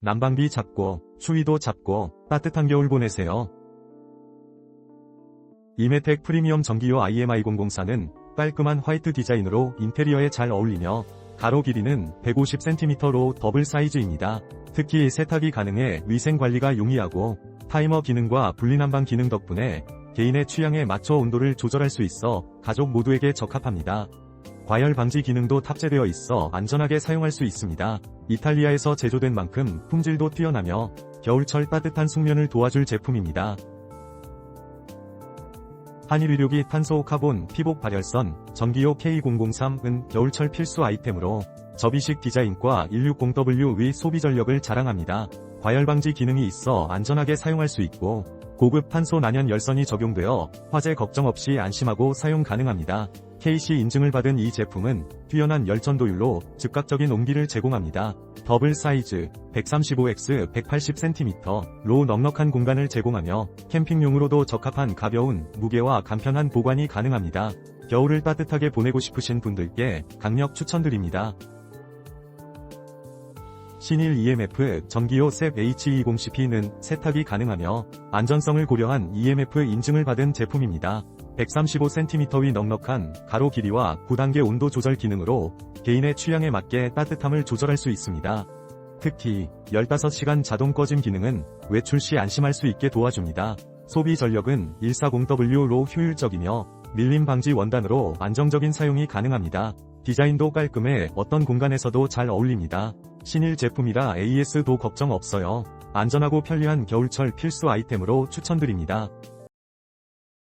난방비 잡고, 추위도 잡고, 따뜻한 겨울 보내세요. 이메텍 프리미엄 전기요 IMI004는 깔끔한 화이트 디자인으로 인테리어에 잘 어울리며 가로 길이는 150cm로 더블 사이즈입니다. 특히 세탁이 가능해 위생 관리가 용이하고 타이머 기능과 분리난방 기능 덕분에 개인의 취향에 맞춰 온도를 조절할 수 있어 가족 모두에게 적합합니다. 과열 방지 기능도 탑재되어 있어 안전하게 사용할 수 있습니다. 이탈리아에서 제조된 만큼 품질도 뛰어나며 겨울철 따뜻한 숙면을 도와줄 제품입니다. 한일 의료기 탄소 카본 피복 발열선 전기요 K003은 겨울철 필수 아이템으로 접이식 디자인과 160W 위 소비 전력을 자랑합니다. 과열 방지 기능이 있어 안전하게 사용할 수 있고 고급 탄소 난연 열선이 적용되어 화재 걱정 없이 안심하고 사용 가능합니다. KC 인증을 받은 이 제품은 뛰어난 열전도율로 즉각적인 온기를 제공합니다. 더블 사이즈 135X 180cm로 넉넉한 공간을 제공하며 캠핑용으로도 적합한 가벼운 무게와 간편한 보관이 가능합니다. 겨울을 따뜻하게 보내고 싶으신 분들께 강력 추천드립니다. 신일 EMF 전기요 셉 H20CP는 세탁이 가능하며 안전성을 고려한 EMF 인증을 받은 제품입니다. 135cm 위 넉넉한 가로 길이와 9단계 온도 조절 기능으로 개인의 취향에 맞게 따뜻함을 조절할 수 있습니다. 특히 15시간 자동 꺼짐 기능은 외출 시 안심할 수 있게 도와줍니다. 소비 전력은 140W로 효율적이며 밀림 방지 원단으로 안정적인 사용이 가능합니다. 디자인도 깔끔해 어떤 공간에서도 잘 어울립니다. 신일 제품이라 AS도 걱정 없어요. 안전하고 편리한 겨울철 필수 아이템으로 추천드립니다.